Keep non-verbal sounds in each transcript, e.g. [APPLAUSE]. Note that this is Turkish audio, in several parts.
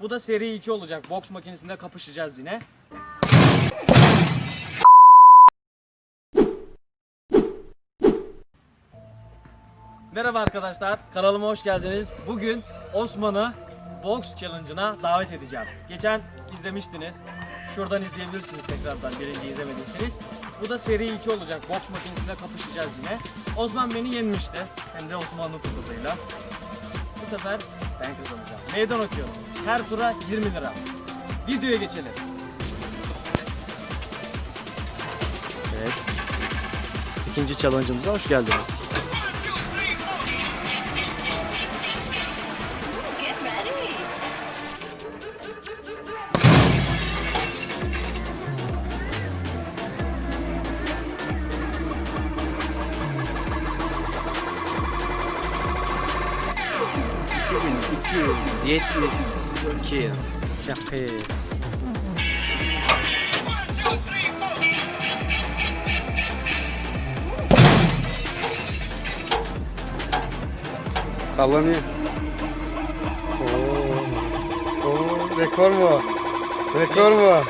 Bu da seri 2 olacak. Boks makinesinde kapışacağız yine. Merhaba arkadaşlar, kanalıma hoş geldiniz. Bugün Osman'ı Box Challenge'ına davet edeceğim. Geçen izlemiştiniz. Şuradan izleyebilirsiniz tekrardan birinci izlemediyseniz. Bu da seri 2 olacak. Box makinesinde kapışacağız yine. Osman beni yenmişti. Hem de Osmanlı tutuduyla. Bu sefer ben kazanacağım. Meydan okuyorum. Her tura 20 lira. Videoya geçelim. Evet. İkinci challenge'ımıza hoş geldiniz. Şakir. Sallanıyor. Oo. Oo, rekor mu? Rekor mu?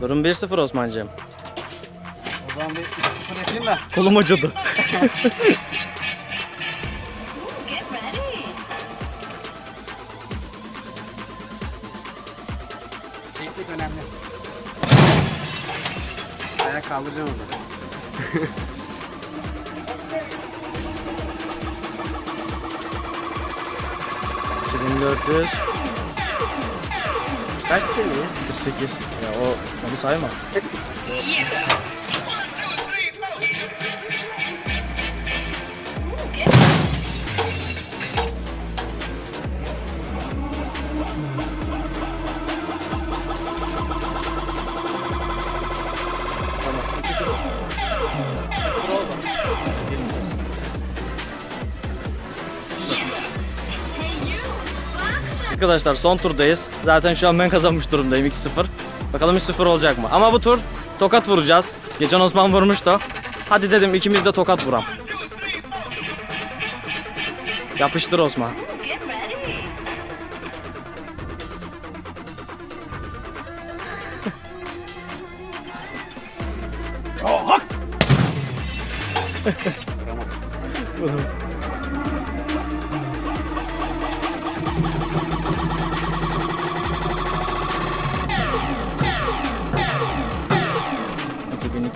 Durum 1-0 Osman'cığım. O zaman bir 2-0 yapayım da. Kolum acıdı. [LAUGHS] Teknik önemli. Ayağa kaldıracağım onu. [LAUGHS] 2400. Kaç seviye? 48. Ya o onu sayma. [LAUGHS] Arkadaşlar son turdayız. Zaten şu an ben kazanmış durumdayım 2-0. Bakalım 3-0 olacak mı? Ama bu tur tokat vuracağız. Geçen Osman vurmuştu. Hadi dedim ikimiz de tokat vuram. Yapıştır Osman. Oha! [LAUGHS]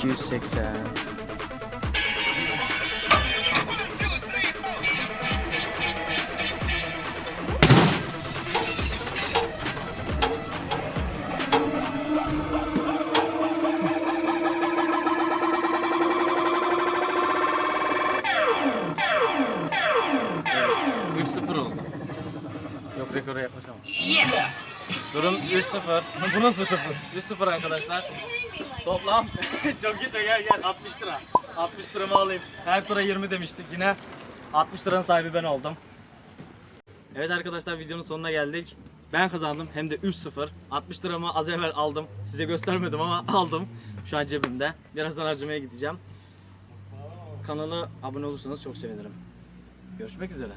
280. Evet. 3-0. Yok rekora yaklaşamam. Yeah. Durum 3-0. [LAUGHS] Bu nasıl 0? 3-0 arkadaşlar. Toplam [LAUGHS] çok gitme gel gel 60 lira. 60 liramı alayım. Her tura 20 demiştik. Yine 60 liranın sahibi ben oldum. Evet arkadaşlar videonun sonuna geldik. Ben kazandım hem de 3-0. 60 liramı az evvel aldım. Size göstermedim ama [LAUGHS] aldım. Şu an cebimde. Birazdan harcamaya gideceğim. Kanala abone olursanız çok sevinirim. Görüşmek üzere.